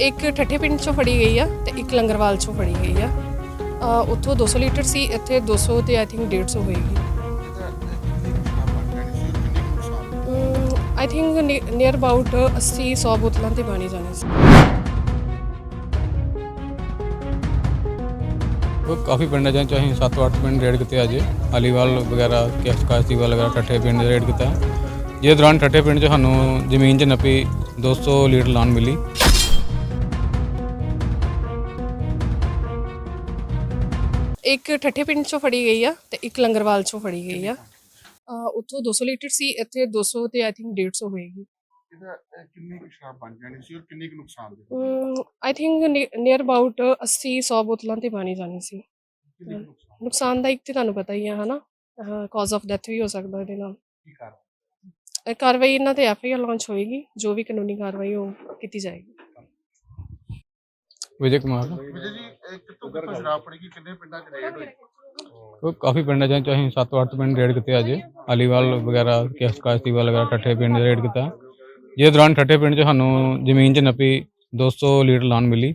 ਇੱਕ ਠੱਠੇ ਪਿੰਡ ਚੋਂ ਫੜੀ ਗਈ ਆ ਤੇ ਇੱਕ ਲੰਗਰਵਾਲ ਚੋਂ ਫੜੀ ਗਈ ਆ। ਅ, ਉੱਥੋਂ 200 ਲੀਟਰ ਸੀ ਇੱਥੇ 200 ਤੇ ਆਈ ਥਿੰਕ 150 ਹੋਏਗੀ। ਆਈ ਥਿੰਕ ਨੀਅਰ ਅਬਾਊਟ 80 100 ਬੋਤਲਾਂ ਤੇ ਪਾਣੀ ਜਾਣੀ ਸੀ। ਉਹ ਕਾਫੀ ਪਿੰਡਾਂ ਜਾਂ ਚਾਹੇ 7-8 ਪਿੰਡ ਰੇਡ ਕੀਤੇ ਅਜੇ। ਅਲੀਵਾਲ ਵਗੈਰਾ ਕਾਸਤੀਵਾਲ ਵਗੈਰਾ ਠੱਠੇ ਪਿੰਡ ਰੇਡ ਕੀਤਾ ਜਿਹਦੇ ਦੌਰਾਨ ਠੱਠੇ ਪਿੰਡ 'ਚ ਸਾਨੂੰ ਜ਼ਮੀਨ 'ਚ ਨੱਪੀ 200 ਲੀਟਰ ਲਾਨ ਮਿਲੀ। ਇੱਕ ਠੱਠੇ ਪਿੰਡ ਚੋਂ ਫੜੀ ਗਈ ਆ ਤੇ ਇੱਕ ਲੰਗਰਵਾਲ ਚੋਂ ਫੜੀ ਗਈ ਆ। ਅ, ਉੱਥੋਂ 200 ਲੀਟਰ ਸੀ ਇੱਥੇ 200 ਤੇ ਆਈ ਥਿੰਕ 150 ਹੋਏਗੀ। ਇਹਦਾ ਅਹ, ਕਿੰਨੀ ਕੁ ਸ਼ਰਾਬ ਬਣ ਜਾਣੀ ਸੀ ਔਰ ਕਿੰਨੀ ਕੁ ਨੁਕਸਾਨ ਦੇ ਆਈ ਥਿੰਕ ਨੀਅਰ ਅਬਾਊਟ 80 100 ਬੋਤਲਾਂ ਤੇ ਬਾਣੀ ਜਾਣੀ ਸੀ। ਕਿੰਨੀ ਕੁ ਨੁਕਸਾਨ? ਨੁਕਸਾਨ ਦਾ ਇੱਕ ਤੇ ਤੁਹਾਨੂੰ ਪਤਾ ਹੀ ਆ ਹਨਾ? ਕਾਜ਼ ਆਫ ਡੈਥ ਵੀ ਹੋ ਸਕਦਾ ਇਹਦੇ ਨਾਲ। ਕੀ ਇਹ ਕਾਰਵਾਈ ਇਹਨਾਂ ਤੇ ਐਫ ਆਈ ਆਰ ਲਾਂਚ ਹੋਏਗੀ ਜੋ ਵੀ ਕਾਨੂੰਨੀ ਕਾਰਵਾਈ ਉਹ ਕੀਤੀ ਜਾਏਗੀ। ਵਿਜੇ ਕੁਮਾਰ। ਵਿਜੇ ਜੀ ਕਿੱਥੋਂ ਕਿੱਥੋਂ ਸ਼ਰਾਬ ਫੜੀ ਗਈ? ਕਿੰਨੇ ਪਿੰਡਾਂ 'ਚ ਰੇਡ ਹੋਈ? ਉਹ ਕਾਫੀ ਪਿੰਡਾਂ ਜਾਂ ਚਾਹੇ 7-8 ਪਿੰਡ ਰੇਡ ਕੀਤੇ ਅਜੇ ਅਲੀਵਾਲ ਵਗੈਰਾ ਕਾਸਤੀਵਾਲ ਵਗੈਰਾ ਠੱਠੇ ਪਿੰਡ ਰੇਡ ਕੀਤਾ। ਜਿਹਦੇ ਦੌਰਾਨ ਠੱਠੇ ਪਿੰਡ 'ਚ ਸਾਨੂੰ ਜ਼ਮੀਨ 'ਚ ਨੱਪੀ 200 ਲੀਟਰ ਲਾਨ ਮਿਲੀ।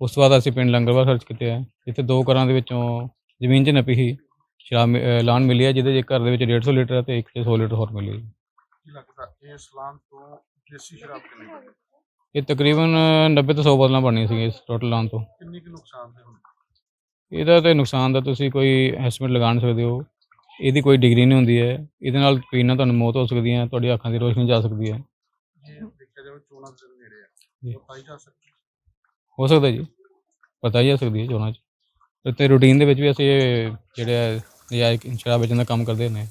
ਉਸ ਤੋਂ ਬਾਅਦ ਅਸੀਂ ਪਿੰਡ ਲੰਗਰਵਾਲ ਸਰਚ ਕੀਤੇ ਆ। ਜਿੱਥੇ ਦੋ ਘਰਾਂ ਦੇ ਵਿੱਚੋਂ ਜ਼ਮੀਨ 'ਚ ਨੱਪੀ ਸੀ ਸ਼ਰਾਬ ਅਹ ਲਾਨ ਮਿਲੀ ਹੈ ਜਿਹਦੇ 'ਚ ਇੱਕ ਘਰ ਦੇ ਵਿੱਚ 150 ਲੀਟਰ ਹੈ ਤੇ ਇੱਕ 'ਚ 100 ਲੀਟਰ ਹੋਰ ਮਿਲੀ। ਹੈ ਕੀ ਲੱਗਦਾ ਇਹ ਸਲਾਮ ਤੋਂ ਦੇਸੀ ਸ਼ਰਾਬ ਕਿੰਨੀ? ਬਣੀ? ਇਹ ਤਕਰੀਬਨ 90 ਤੋਂ 100 ਬੋਤਲਾਂ ਬਣਨੀਆਂ ਸੀਗੀਆਂ ਇਸ ਟੋਟਲ ਲਾਨ ਤੋਂ। ਕਿੰਨੀ ਕੁ ਨੁਕਸਾਨ ਦੇ ਹੁਣ? ਇਹਦਾ ਤੇ ਨੁਕਸਾਨ ਦਾ ਤੁਸੀਂ ਕੋਈ ਐਸਟੀਮੇਟ ਲਗਾ ਨਹੀਂ ਸਕਦੇ ਹੋ। ਇਹਦੀ ਕੋਈ ਡਿਗਰੀ ਨਹੀਂ ਹੁੰਦੀ ਹੈ। ਇਹਦੇ ਨਾਲ ਪੀਣ ਨਾਲ ਤੁਹਾਨੂੰ ਮੌਤ ਹੋ ਸਕਦੀ ਹੈ ਤੁਹਾਡੀ ਅੱਖਾਂ ਦੀ ਰੋਸ਼ਨੀ ਜਾ ਸਕਦੀ ਹੈ। ਜੇ ਦੇਖਿਆ ਜਾਵੇ ਚੋਣਾਂ ਦੇ ਨੇੜੇ ਆ। ਜੀ। ਉਹ ਪਾਈ ਜਾ ਸਕਦੀ ਹੋ? ਸਕਦਾ ਜੀ। ਪਤਾ ਹੀ ਆ ਸਕਦੀ ਹੈ ਚੋਣਾਂ 'ਚ। ਤੇ- ਰੂਟੀਨ ਦੇ ਵਿੱਚ ਵੀ ਅਸੀਂ ਇਹ ਜਿਹੜੇ ਨਜਾਇਜ਼ ਸ਼ਰਾਬ ਵੇਚਣ ਦਾ ਕੰਮ ਕਰਦੇ ਨੇ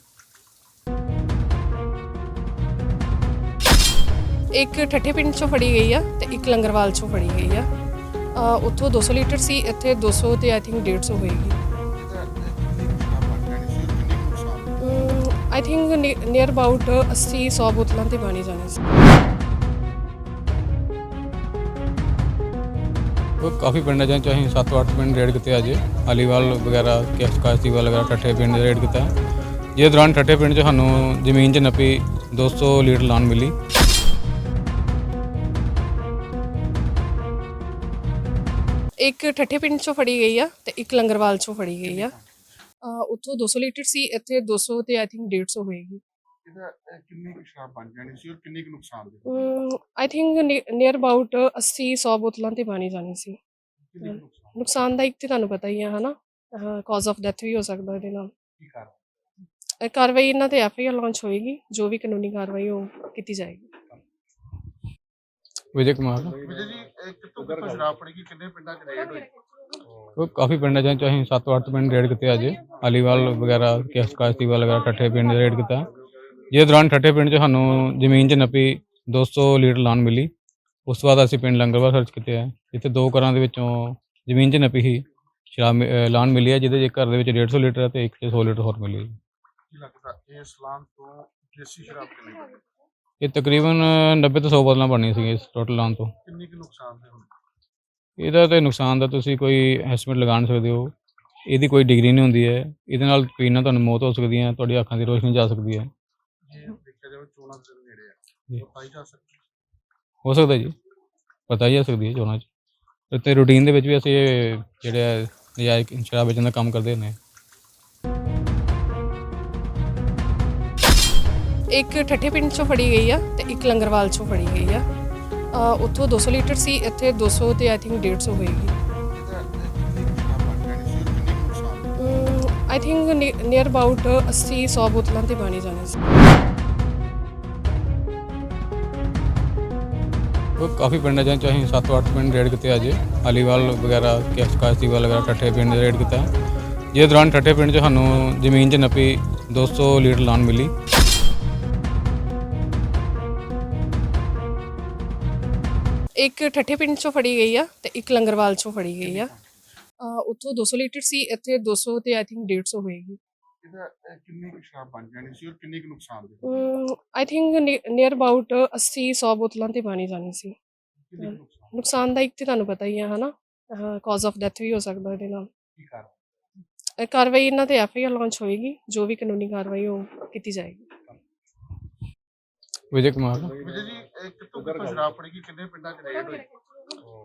ਇੱਕ ਠੱਠੇ ਪਿੰਡ ਚੋਂ ਫੜੀ ਗਈ ਆ ਤੇ ਇੱਕ ਲੰਗਰਵਾਲ ਚੋਂ ਫੜੀ ਗਈ ਆ। ਅ, ਉੱਥੋਂ 200 ਲੀਟਰ ਸੀ ਇੱਥੇ 200 ਤੇ ਆਈ ਥਿੰਕ 150 ਹੋਏਗੀ। ਆਈ ਥਿੰਕ ਨੀਅਰ ਅਬਾਊਟ 80 100 ਬੋਤਲਾਂ ਤੇ ਪਾਣੀ ਜਾਣੇ ਸੀ। ਉਹ ਕਾਫੀ ਪਿੰਡਾਂ 'ਚ ਅਸੀਂ 7-8 ਪਿੰਡ ਰੇਡ ਕੀਤੇ ਅਜੇ। ਅਲੀਵਾਲ ਵਗੈਰਾ ਕਾਸਤੀਵਾਲ ਵਗੈਰਾ ਠੱਠੇ ਪਿੰਡ ਰੇਡ ਕੀਤਾ ਜਿਹਦੇ ਦੌਰਾਨ ਠੱਠੇ ਪਿੰਡ 'ਚ ਸਾਨੂੰ ਜ਼ਮੀਨ 'ਚ ਨੱਪੀ 200 ਲੀਟਰ ਲਾਨ ਮਿਲੀ। ਇੱਕ ਠੱਠੇ ਪਿੰਡ ਚੋਂ ਫੜੀ ਗਈ ਆ ਤੇ ਇੱਕ ਲੰਗਰਵਾਲ ਚੋਂ ਫੜੀ ਗਈ ਆ। ਅ, ਉੱਥੋਂ 200 ਲੀਟਰ ਸੀ ਇੱਥੇ 200 ਤੇ ਆਈ ਥਿੰਕ 150 ਹੋਏਗੀ। ਇਹਦਾ ਅਹ, ਕਿੰਨੀ ਕੁ ਸ਼ਰਾਬ ਬਣ ਜਾਣੀ ਸੀ ਔਰ ਕਿੰਨੀ ਕੁ ਨੁਕਸਾਨ ਦੇ ਆਈ ਥਿੰਕ ਨੀਅਰ ਅਬਾਊਟ 80 100 ਬੋਤਲਾਂ ਤੇ ਬਾਣੀ ਜਾਣੀ ਸੀ। ਕਿੰਨੀ ਕੁ ਨੁਕਸਾਨ? ਦਾ ਇੱਕ ਤੇ ਤੁਹਾਨੂੰ ਪਤਾ ਹੀ ਆ ਹਨਾ? ਕਾਜ਼ ਆਫ ਡੈਥ ਵੀ ਹੋ ਸਕਦਾ ਇਹਦੇ ਨਾਲ। ਕੀ ਕਰ ਇਹ ਕਾਰਵਾਈ ਇਹਨਾਂ ਤੇ ਐਫ ਆਈ ਆਰ ਲਾਂਚ ਹੋਏਗੀ ਜੋ ਵੀ ਕਾਨੂੰਨੀ ਕਾਰਵਾਈ ਉਹ ਕੀਤੀ ਜਾਏਗੀ। ਵਿਜੇ ਕੁਮਾਰ। ਵਿਜੇ ਜੀ ਇਹ ਕਿੱਥੋਂ ਕਿੱਥੋਂ ਸ਼ਰਾਬ ਫੜੀ ਗਈ? ਕਿੰਨੇ ਪਿੰਡਾਂ 'ਚ ਰੇਡ ਹੋਈ? ਉਹ ਕਾਫੀ ਪਿੰਡਾਂ ਜਾਂ ਚਾਹੇ 7-8 ਪਿੰਡ ਰੇਡ ਕੀਤੇ ਅਜੇ। ਅਲੀਵਾਲ ਵਗੈਰਾ ਕਾਸਤੀਵਾਲ ਵਗੈਰਾ ਠੱਠੇ ਪਿੰਡ ਰੇਡ ਕੀਤਾ। ਜਿਹਦੇ ਦੌਰਾਨ ਠੱਠੇ ਪਿੰਡ 'ਚ ਸਾਨੂੰ ਜ਼ਮੀਨ 'ਚ ਨੱਪੀ 200 ਲੀਟਰ ਲਾਨ ਮਿਲੀ। ਉਸ ਤੋਂ ਬਾਅਦ ਅਸੀਂ ਪਿੰਡ ਲੰਗਰਵਾਲ ਸਰਚ ਕੀਤੇ ਆ। ਜਿੱਥੇ ਦੋ ਘਰਾਂ ਦੇ ਵਿੱਚੋਂ ਜ਼ਮੀਨ 'ਚ ਨੱਪੀ ਸੀ। ਸ਼ਰਾਬ ਲਾਨ ਮਿਲੀ ਹੈ ਜਿਹਦੇ 'ਚ ਇੱਕ ਘਰ ਦੇ ਵਿੱਚ 150 ਲੀਟਰ ਹੈ ਤੇ ਇੱਕ 'ਚ 100 ਲੀਟਰ ਹੋਰ ਮਿਲੀ। ਹੈ ਲੱਗਦਾ ਇਹ ਸਲਾਮ ਤੋਂ ਦੇਸੀ ਸ਼ਰਾਬ ਕਿੰਨੀ? ਇਹ ਤਕਰੀਬਨ 90 ਤੋਂ 100 ਬੋਤਲਾਂ ਬਣਨੀਆਂ ਸੀਗੀਆਂ ਇਸ ਟੋਟਲ ਲਾਨ ਤੋਂ। ਕਿੰਨੀ ਕੁ ਨੁਕਸਾਨ ਦੇ ਹੁਣ? ਇਹਦਾ ਤੇ ਨੁਕਸਾਨ ਦਾ ਤੁਸੀਂ ਕੋਈ ਐਸਟੀਮੇਟ ਲਗਾ ਨਹੀਂ ਸਕਦੇ ਹੋ। ਇਹਦੀ ਕੋਈ ਡਿਗਰੀ ਨਹੀਂ ਹੁੰਦੀ ਹੈ। ਇਹਦੇ ਨਾਲ ਪੀਣ ਨਾਲ ਤੁਹਾਨੂੰ ਮੌਤ ਹੋ ਸਕਦੀ ਹੈ ਤੁਹਾਡੀ ਅੱਖਾਂ ਦੀ ਰੋਸ਼ਨੀ ਜਾ ਸਕਦੀ ਹੈ। ਜੇ ਦੇਖਿਆ ਜਾਵੇ ਚੋਣਾਂ ਦੇ ਨੇੜੇ ਆ। ਜੀ। ਉਹ ਪਾਈ ਜਾ ਸਕਦੀ ਹੋ? ਸਕਦਾ ਜੀ। ਪਤਾ ਹੀ ਆ ਸਕਦੀ ਹੈ ਚੋਣਾਂ 'ਚ। ਤੇ- ਰੂਟੀਨ ਦੇ ਵਿੱਚ ਵੀ ਅਸੀਂ ਜਿਹੜੇ ਨਜਾਇਜ਼ ਸ਼ਰਾਬ ਵੇਚਣ ਦਾ ਕੰਮ ਕਰਦੇ ਨੇ ਇੱਕ ਠੱਠੇ ਪਿੰਡ ਚੋਂ ਫੜੀ ਗਈ ਆ ਤੇ ਇੱਕ ਲੰਗਰਵਾਲ ਚੋਂ ਫੜੀ ਗਈ ਆ। ਅ, ਉੱਥੋਂ 200 ਲੀਟਰ ਸੀ ਇੱਥੇ 200 ਤੇ ਆਈ ਥਿੰਕ 150 ਹੋਏਗੀ। ਆਈ ਥਿੰਕ ਨੀਅਰ ਅਬਾਊਟ 80 100 ਬੋਤਲਾਂ ਤੇ ਬਾਣੀ ਜਾਣੀ ਸੀ। ਉਹ ਕਾਫੀ ਪਿੰਡਾਂ 'ਚ ਅਸੀਂ 7-8 ਪਿੰਡ ਰੇਡ ਕੀਤੇ ਅਜੇ। ਅਲੀਵਾਲ ਵਗੈਰਾ ਕਾਸਤੀਵਾਲ ਵਗੈਰਾ ਠੱਠੇ ਪਿੰਡ ਰੇਡ ਕੀਤਾ। ਜਿਹਦੇ ਦੌਰਾਨ ਠੱਠੇ ਪਿੰਡ 'ਚ ਸਾਨੂੰ ਜ਼ਮੀਨ 'ਚ ਨੱਪੀ 200 ਲੀਟਰ ਲਾਨ ਮਿਲੀ। ਇੱਕ ਠੱਠੇ ਪਿੰਡ ਚੋਂ ਫੜੀ ਗਈ ਆ ਤੇ ਇੱਕ ਲੰਗਰਵਾਲ ਚੋਂ ਫੜੀ ਗਈ ਆ। ਅ, ਉੱਥੋਂ 200 ਲੀਟਰ ਸੀ ਇੱਥੇ 200 ਤੇ ਆਈ ਥਿੰਕ 150 ਹੋਏਗੀ। ਇਹਦਾ ਅਹ, ਕਿੰਨੀ ਕੁ ਸ਼ਰਾਬ ਬਣ ਜਾਣੀ ਸੀ ਔਰ ਕਿੰਨੀ ਕੁ ਨੁਕਸਾਨ ਦੇ ਆਈ ਥਿੰਕ ਨੀਅਰ ਅਬਾਊਟ 80 100 ਬੋਤਲਾਂ ਤੇ ਬਾਣੀ ਜਾਣੀ ਸੀ। ਕਿੰਨੀ ਕੁ ਨੁਕਸਾਨ? ਨੁਕਸਾਨ ਦਾ ਇੱਕ ਤੇ ਤੁਹਾਨੂੰ ਪਤਾ ਹੀ ਆ ਹਨਾ? ਕਾਜ਼ ਆਫ ਡੈਥ ਵੀ ਹੋ ਸਕਦਾ ਇਹਦੇ ਨਾਲ। ਕੀ ਕਰ ਇਹ ਕਾਰਵਾਈ ਇਹਨਾਂ ਤੇ ਐਫ ਆਈ ਆਰ ਲਾਂਚ ਹੋਏਗੀ ਜੋ ਵੀ ਕਾਨੂੰਨੀ ਕਾਰਵਾਈ ਉਹ ਕੀਤੀ ਜਾਏਗੀ। ਵਿਜੇ ਕੁਮਾਰ। ਵਿਜੇ ਜੀ ਇਹ ਕਿੱਥੋਂ ਕਿੱਥੋਂ ਸ਼ਰਾਬ ਕਿੰਨੇ ਪਿੰਡਾਂ 'ਚ ਰੇਡ ਹੋਈ?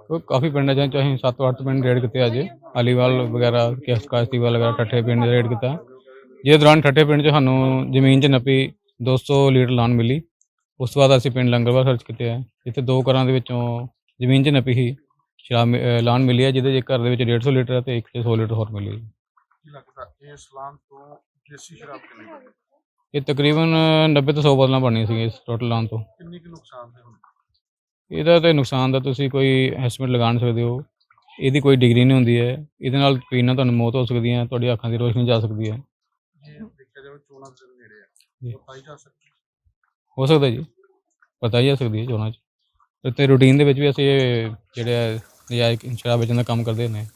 ਕੋਈ ਕਾਫੀ ਪਿੰਡਾਂ 'ਚ ਅਸੀਂ 7-8 ਪਿੰਡ ਰੇਡ ਕੀਤੇ ਅੱਜ। ਅਲੀਵਾਲ ਵਗੈਰਾ ਕੇਸ ਕਾਸ਼ਤੀਵਾਲ ਵਗੈਰਾ ਠੱਠੇ ਪਿੰਡ ਰੇਡ ਕੀਤਾ। ਜਿਹਦੇ ਦੌਰਾਨ ਠੱਠੇ ਪਿੰਡ 'ਚ ਸਾਨੂੰ ਜ਼ਮੀਨ 'ਚ ਨੱਪੀ 200 ਲੀਟਰ ਲਾਨ ਮਿਲੀ। ਉਸ ਤੋਂ ਬਾਅਦ ਅਸੀਂ ਪਿੰਡ ਲੰਗਰਵਾਲ ਸਰਚ ਕੀਤੇ ਆ ਜਿੱਥੇ ਦੋ ਘਰਾਂ ਦੇ ਵਿੱਚੋਂ ਜ਼ਮੀਨ 'ਚ ਨੱਪੀ ਸੀ ਸ਼ਰਾਬ ਲਾਨ ਮਿਲੀ ਹੈ ਜਿਹਦੇ ਘਰ ਦੇ ਵਿੱਚ 150 ਲੀਟਰ ਹੈ ਤੇ ਇੱਕ 'ਚ 100 ਲੀਟਰ ਹੋਰ ਮਿਲੀ। ਹੈ ਲੱਗਦਾ ਇਹ ਸਲਾਮ ਤੋਂ ਦੇਸੀ ਸ਼ਰਾਬ ਕਿੰਨੀ? ਇਹ ਤਕਰੀਬਨ 90 ਤੋਂ 100 ਬੋਤਲਾਂ ਬਣਨੀਆਂ ਸੀਗੀਆਂ ਇਸ ਟੋਟਲ ਲਾਨ ਤੋਂ। ਕਿੰਨੀ ਕੁ ਨੁਕਸਾਨ ਤੇ ਹੁਣ? ਇਹਦਾ ਤੇ ਨੁਕਸਾਨ ਦਾ ਤੁਸੀਂ ਕੋਈ ਐਸਟੀਮੇਟ ਲਗਾ ਨਹੀਂ ਸਕਦੇ ਹੋ। ਇਹਦੀ ਕੋਈ ਡਿਗਰੀ ਨਹੀਂ ਹੁੰਦੀ ਹੈ। ਇਹਦੇ ਨਾਲ ਪੀਣ ਨਾਲ ਤੁਹਾਨੂੰ ਮੌਤ ਹੋ ਸਕਦੀ ਹੈ ਤੁਹਾਡੀ ਅੱਖਾਂ ਦੀ ਰੋਸ਼ਨੀ ਜਾ ਸਕਦੀ ਹੈ। ਜੇ ਦੇਖਿਆ ਜਾਵੇ ਚੋਣਾਂ ਦੇ ਨੇੜੇ ਆ। ਜੀ। ਉਹ ਪਾਈ ਜਾ ਸਕਦੀ ਹੋ? ਸਕਦਾ ਜੀ। ਪਤਾ ਹੀ ਆ ਸਕਦੀ ਹੈ ਚੋਣਾਂ 'ਚ। ਤੇ ਰੂਟੀਨ ਦੇ ਵਿੱਚ ਵੀ ਅਸੀਂ ਜਿਹੜੇ ਨਜਾਇਜ਼ ਸ਼ਰਾਬ ਵੇਚਣ ਦਾ ਕੰਮ ਕਰਦੇ ਨੇ